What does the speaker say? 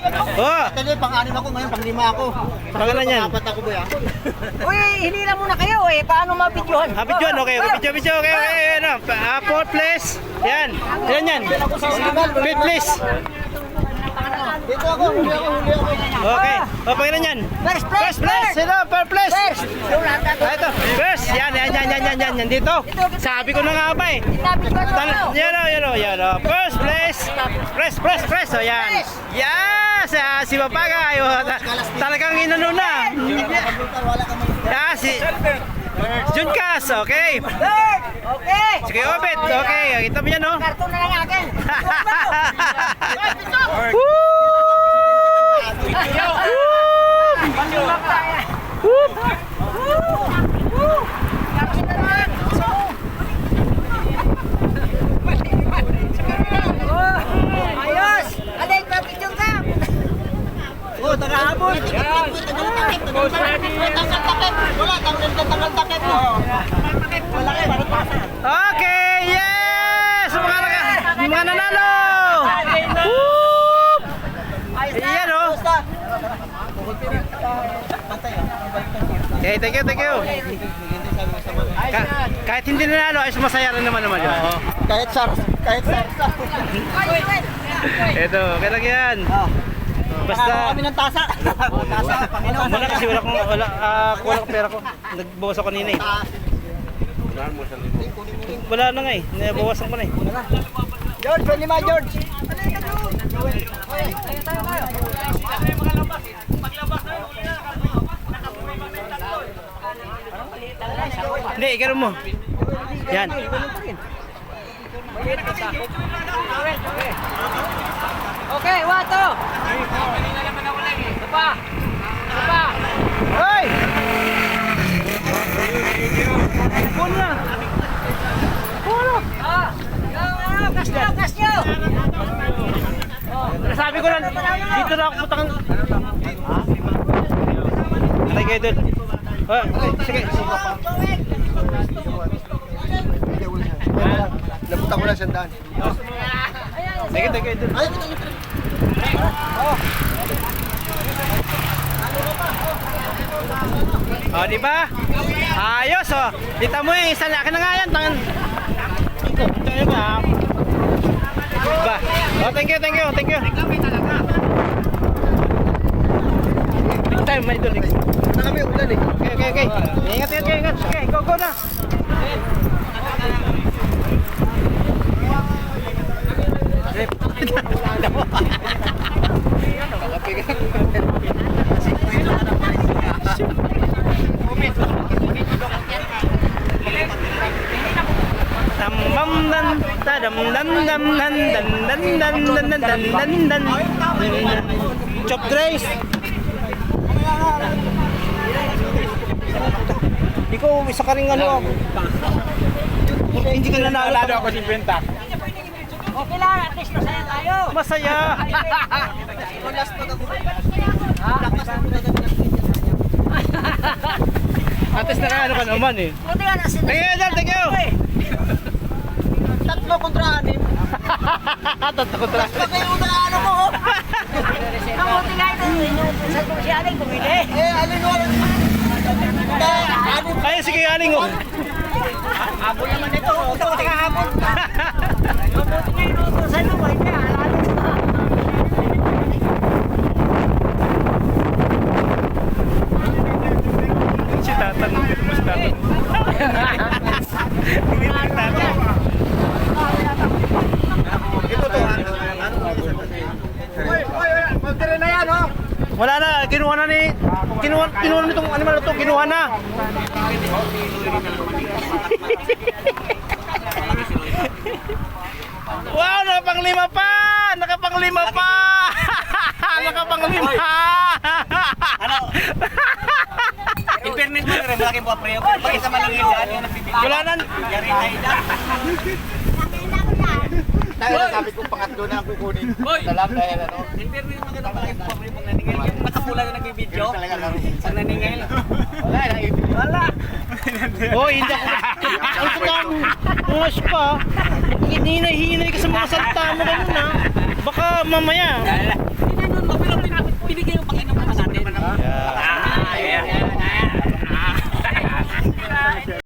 Oh, Kasi pang-anim ako ngayon, pang-lima ako. Pangalan yan? Pang-apat ako ba yan? Uy, hindi na muna kayo eh. Paano mapidyohan? happy John. Okay, okay, video, video, okay, okay, ano. Ah, fourth place. Yan. Yan, yan. Fifth place. Dito ako, huli ako, huli ako. Okay. O, pangalan yan. First place, First place. Sino? First place. First! Ah, ito. First. Yan, yan, yan, yan, yan, yan, yan. Dito. Sabi ko na nga ba eh. Sinabi ko na kayo. yan o, yan o, yan o. First place. Press, press, press. O, yan. Yes! Ah, si Papaga. Ayo, ta- talagang inano na. Ah, si... Junkas, okay. Okay! Sige, Obet, okay. Kita mo yan, no? Karton na lang akin. Woo! Ayos! Okay, yes! Mga, naka, mga nanalo! Woo! Ayan, oh. Okay, thank you, thank you. Ka- kahit hindi nanalo, ay masaya rin naman naman yun. Kahit sar, kahit sar. Ito, okay lang yan. Basta Basta, kami ng tasa. Tasa, Panginoon. wala kasi wala kong, wala, ah, kulang pera ko. Nagbawas ako kanina eh. Wala na nga eh, nabawasan ko na eh. George, pwede ma, George. Hindi, ikaw mo. Yan. Okay, wato! Kamali na Hoy! Ipon na! Ah! Yo, yo! Gas nyo! Sabi ko lang, dito na ako putang... Patay kayo doon. Oh, ah, sige. Labutan ko lang siyang daan. Sige, sige. Ayaw ko Oh, di ba? Ayos oh. Kita mo yung isa na akin na nga yan. Tangan. Ito, ito yun ba? Diba? Oh, thank you, thank you, thank you. Big time, my idol. na kami ulan eh. Okay, okay, okay. Ingat, ingat, ingat. Okay, go, go na. Tam dan ta dam dan dam dan dan dan dan dan dan dan dan dan Chop Grace. Ikaw isa ka rin ano Hindi ka nanalo ako si Benta. Okay lang, at least masaya tayo! Masaya. Ates na ano ka naman eh. Buti nga nasa Thank you, thank you Tatlo kontra anim. Tatlo kontra anim. Mas yung ano mo. Kamuti nga ito. Eh. Sa kung si Aling bumili. Eh, Aling oh. eh, o. Kaya sige, Aling oh. o. Habol naman ito. Ito, tika habol. Kamuti nga ito. Sa luway niya, alalim sa kinuha kinuha nitong animal na to, kinuha na. wow, nakapanglima pa! Nakapanglima pa! nakapanglima! ano? Internet mo rin, malaking po pre. Pakita man lang yun. Ano nagbibigay. Wala na. Yari na tayo na sabi kong pangatlo na lang kukunin. Hoy! Salam dahil ano. Interview yung maganda pala yung pang yung naningil. Yung nakapula na nagbibidyo. Talaga. Ang naningil. Wala, nakibidyo. Wala! Hoy, hindi ako. Ang tutang, umas pa. Hinahinay ka sa mga salta mo ganun ha. Baka mamaya. Hindi na nun, mabilang pinigil